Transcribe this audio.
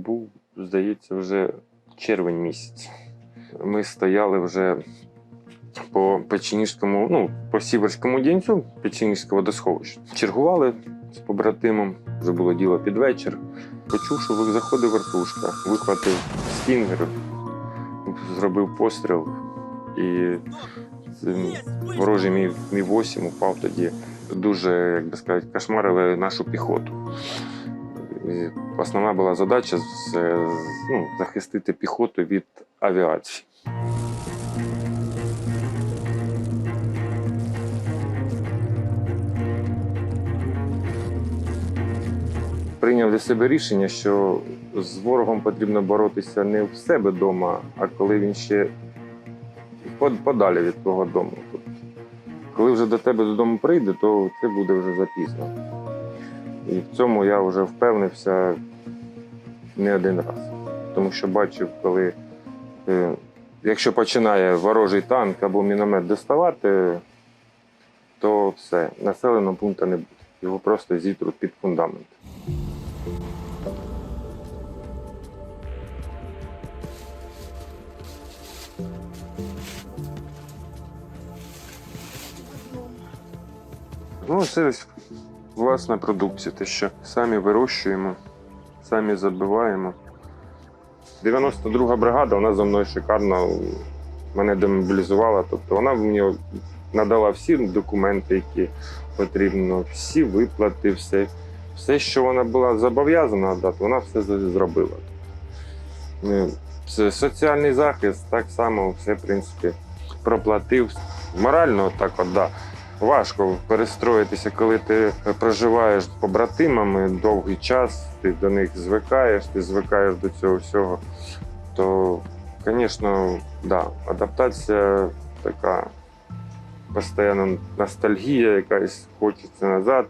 був, здається, вже червень місяць. Ми стояли вже по Печеніжському, ну, по Сіверському дінцю Печеніжського водосховища. Чергували з побратимом, вже було діло під вечір. Почув, що заходив вертушка, вихватив стінгер, зробив постріл і ворожий мій, мій 8 упав тоді. Дуже, як би сказати, кошмарили нашу піхоту. Основна була задача з- ну, захистити піхоту від авіації. Прийняв для себе рішення, що з ворогом потрібно боротися не в себе вдома, а коли він ще подалі від твого дому. Тобто, коли вже до тебе додому прийде, то це буде вже запізно. І в цьому я вже впевнився не один раз. Тому що бачив, коли е, якщо починає ворожий танк або міномет доставати, то все, населеного пункту не буде. Його просто зітруть під фундамент. Ну, це власна продукція, те, що самі вирощуємо, самі забиваємо. 92 бригада, вона за мною шикарно мене демобілізувала. Тобто вона мені надала всі документи, які потрібно, всі виплати, все, все, що вона була зобов'язана дати, вона все зробила. Е, соціальний захист, так само все, в принципі, проплатив. Морально так от, да. Важко перестроїтися, коли ти проживаєш з побратимами довгий час, ти до них звикаєш, ти звикаєш до цього всього. То, звісно, да, адаптація така постійно ностальгія, якась хочеться назад.